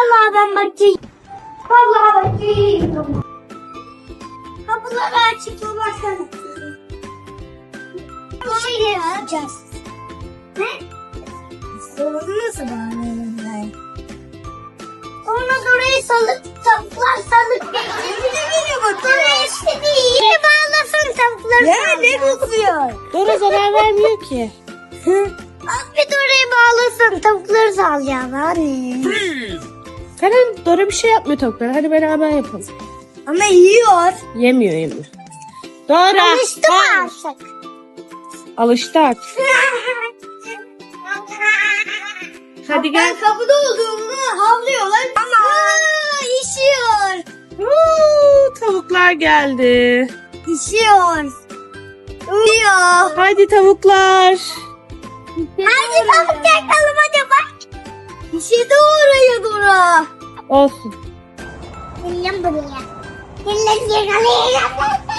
Vallahi ben bakayım. Vallahi bakayım. Kapıları açık olmazsa. Bir şey yapacağız. Ne? Nasıl bağlayalım Sonra orayı salıp tavuklar salıp geçiyor. Oraya istediği yere bağlasın tavukları Ya ne kokuyor? Dora zarar vermiyor ki. Abi de oraya bağlasın tavukları salacağız anne. Karen Dora bir şey yapmıyor tavuklara. Hadi beraber yapalım. Ama yiyor. Yemiyor yemiyor. Dora. Alıştı mı artık? Alıştı artık. Hadi gel. kapıda olduğumda havlıyorlar. Ama işiyor. Huu, tavuklar geldi. İşiyor. Uyuyor. Hadi tavuklar. Hadi tavuk yakalım hadi bak. Oraya Dora. Olsun. Gelin buraya. Gelin yakalayın.